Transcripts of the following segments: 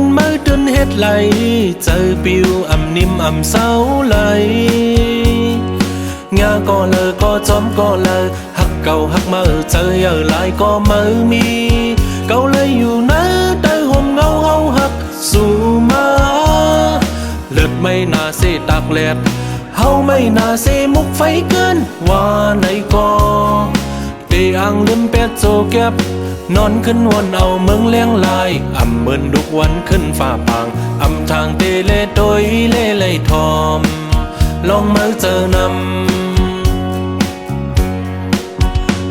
ขึ้นมาจนเฮ็ดไหลเจอปิวอำนิ่มอำเศร้าไหลงาก็เลอก็จอมก็เลอหักเก่าหักเมื่อเจอเยอะหลายก็เมื่อมีเก่าเลยอยู่นะแต่ห่มเงาเฮาหักสู่มาเลือดไม่น่าเสตากแลดเฮาไม่น่าเสมุกไฟเกินว่าไหนก็ อังลืมเป็ดโจแก็บนอนขึ้นวนเอาเมืองเลี้ยงลายอ่ำเมินดุกวันขึ้นฝ่าปางอ่ำทางเตเลโดยเล่ไลทอม ลองมาเจอนำ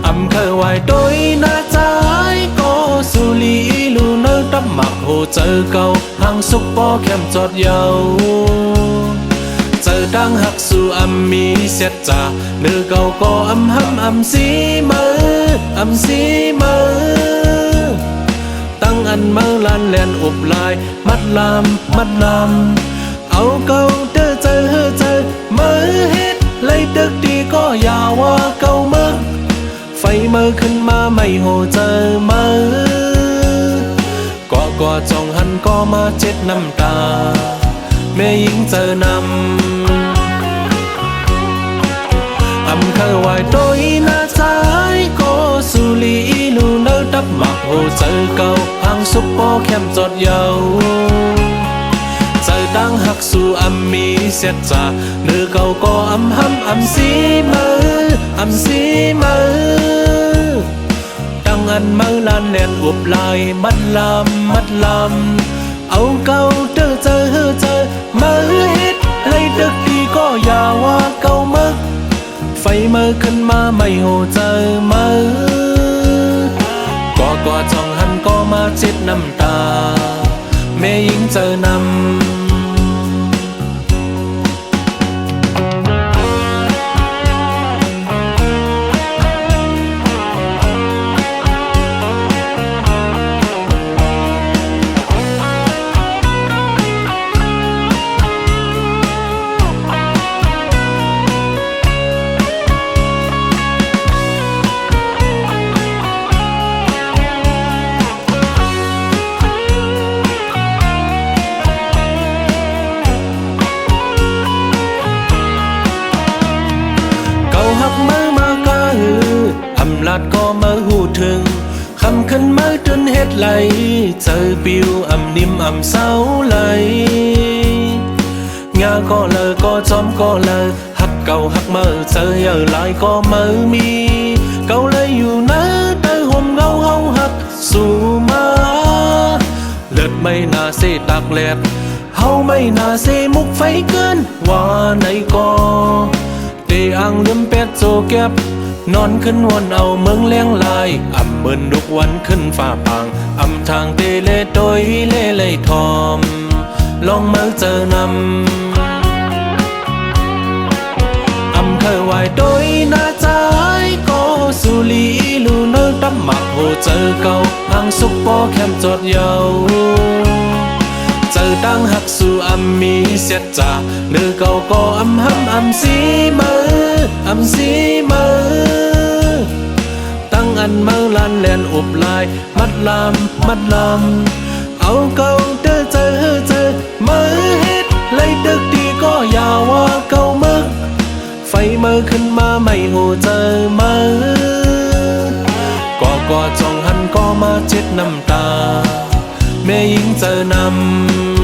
อ่ำเคยไหวโดยนาจายก็สุลีลูเนอตับหมักโหเจอเก่าหางสุกปอแคมจอดเยาเจอดังหักสู่อ่ำมี เสจ่าเนื้อเก่าก็อำหำอำสีมืออำสีมือตั้งอันเมื่อลานแลนอบลายมัดลามมัดลามเอาเก่าเด้อเจอเจอเมื่อเฮ็ดเลยดึกดีก็อย่าว่าเก่าเมื่อไฟเมื่อขึ้นมาไม่โหเจอเมื่อก็ก็จ้องหันก็มาเจ็ดน้ำตาแม่หญิงเจอนำำเคยไหวโดยนาจายก็สุลีลูเนอดับหมักโหเจอเก่าหางซุปปอแคมจดเยาเจอดังหักสู่อำมีเสียจ่าเนื้อเก่าก็อำหำอำสีมืออำสีมือตั้งอันเมื่อลานแนนอวบลายมัดลำมัดลำเอาเก่าเจอเจอเจอมือเฮ็ดเลยดึกดีก็อย่าว่าเก่ามือ ไฟเมื่อขึ้นมาไม่โหเจอเมื่อก็ก็จ้องหันก็มาเจ็ดน้ำตา แม่ยิงเจอนำ ดก็มาหูถึงคำขึ้นมาจนเฮ็ดไหลเจอปิวอำนิ่มอำเศร้าไหลงาก็เลอก็จอมก็เลอหักเก่าหักเมื่อเจอเยอะหลายก็เมื่อมีเก่าเลยอยู่นะแต่ห่มเงาเฮาหักสู่มาเลือดไม่น่าเสตากแลดเฮาไม่น่าเสมุกไฟเกินว่าไหนก็เตอังลืมเป็ดโจแก็บ นอนขึ้นวนเอาเมืองเลี้ยงลายอ่ำเมินดุกวันขึ้นฝ่าปางอ่ำทางเตเลโดยเล่ไลทอม ลองมาเจอนำอำเคยไหวโดยนาจายก็สุลีลูเนอดับหมักโหเจอเก่าหางสุกปอแคมจอดเยาเจอดังหักสู่อำมีเสียจ่าเนื้อเก่าก็อำหำอำสีมือ อำสีมือตั้งอันเมื่อลานแลนอบลาย มัดลำมัดลำเอาเก่าเด้อเจอเจอเมื่อเฮ็ดเลยดึกดีก็อย่าว่าเก่าเมื่อไฟมือขึ้นมาไม่โหเจอเมื่อก็ก็จ้องหันก็มาเจ็ดน้ำตา แม่หญิงเจอนำ